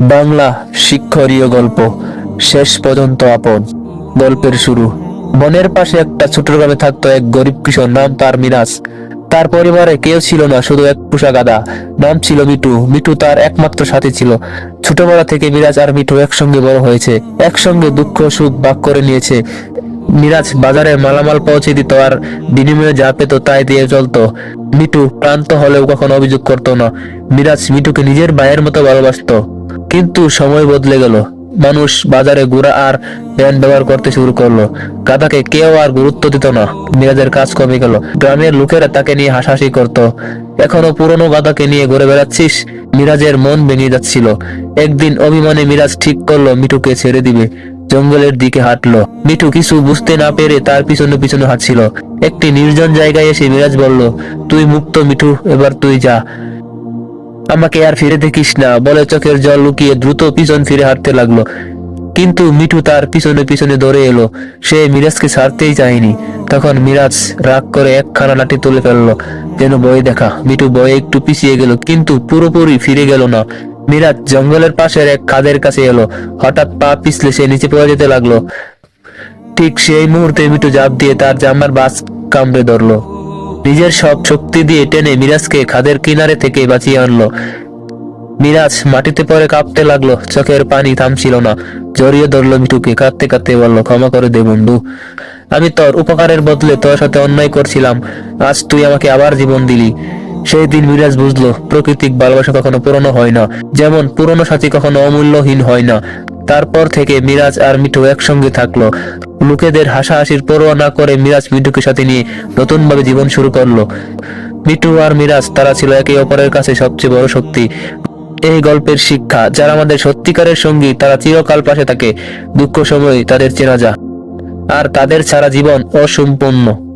বাংলা শিক্ষণীয় গল্প, শেষ পর্যন্ত আপন। গল্পের শুরু। বনের পাশে একটা ছোট গ্রামে থাকতো এক গরিব কৃষক নাম তার মিরাজ। তার পরিবারে কেউ ছিল না, শুধু এক পোষা গাদা। নাম ছিল মিটু মিটু তার একমাত্র সাথী ছিল। ছোটবেলা থেকে মিরাজ আর মিটু একসঙ্গে বড় হয়েছে। একসঙ্গে দুঃখ, সুখ ভাগ করে নিয়েছে। মিরাজ বাজারে মালামাল পৌঁছে দিত আর বিনিময়ে যা পেত তাই দিয়ে চলতো। মিটু ক্লান্ত হলেও কখনো অভিযোগ করতো না। মিরাজ মিটুকে নিজের ভাইয়ের মতো ভালোবাসতো। কিন্তু সময় বদলে গেল। মানুষ বাজারে ঘোরা আর ভ্যান ব্যবহার করতে শুরু করল। গাদাকে কেউ আর গুরুত্ব দিত না। মিরাজের কাজ কমে গেল। গ্রামের লোকেরা তাকে নিয়ে হাসাহাসি করত। এখনও পুরনো গাদাকে নিয়ে ঘুরে বেড়াচ্ছিস? মিরাজের মন ভেঙে যাচ্ছিল। একদিন অভিমানে মিরাজ ঠিক করল মিটুকে ছেড়ে দিবে। জঙ্গলের দিকে হাঁটলো। মিঠু কিছু বুঝতে না পেরে তার পিছনে পিছনে হাঁটছিল। একটি নির্জন জায়গায় এসে মিরাজ বলল, তুই মুক্ত মিঠু, এবার তুই যা। আমাকে আর ফিরে দেখিস না। বলে চোখের জল লুকিয়ে দ্রুত পিছন ফিরে হাঁটতে লাগল। কিন্তু মিঠু তার পিছনে পিছনে দৌড়ে এলো। সে মিরাজকে ছাড়তেই চায়নি। তখন মিরাজ রাগ করে একখানা লাঠি তুলে ফেলল। যেন বয়ে দেখা। মিঠু বয়ে একটু পিছিয়ে গেল, কিন্তু পুরোপুরি ফিরে গেল না। মিরাজ জঙ্গলের পাশের এক খাদের কাছে এলো। হঠাৎ পা পিছলে সে নিচে পড়ে যেতে লাগল। ঠিক সেই মুহূর্তে মিঠু জাপ দিয়ে তার জামার বাস কামড়ে ধরলো। নিজের সব শক্তি দিয়ে টেনে মিরাজকে খাদের কিনারে থেকে বাঁচিয়ে আনলো। মিরাজ মাটিতে পড়ে কাঁপতে লাগল, চোখের পানি থামছিল না। জড়িয়ে ধরলো মিঠুকে, কাঁদতে কাঁদতে বলল, ক্ষমা করে দে বন্ধু। আমি তোর উপকারের বদলে তোর সাথে অন্যায় করছিলাম। আজ তুই আমাকে আবার জীবন দিলি। সেই দিন মিরাজ বুঝলো, প্রকৃতিক ভালোবাসা কখনো পুরনো হয় না। যেমন পুরনো সাথী কখনো অমূল্যহীন হয় না। তারপর থেকে মিরাজ আর মিঠু একসঙ্গে থাকল। লোকেদের হাসাহাসির পরোয়া না করে মিরাজ মিঠুকে সাথে নিয়ে নতুন ভাবে জীবন শুরু করল। মিঠু আর মিরাজ, তারা ছিল একে অপরের কাছে সবচেয়ে বড় শক্তি। এই গল্পের শিক্ষা, যারা আমাদের সত্যিকারের সঙ্গী, তারা চিরকাল পাশে থাকে। দুঃখ সময় তাদের চেনা যা। আর তাদের ছাড়া জীবন অসম্পূর্ণ।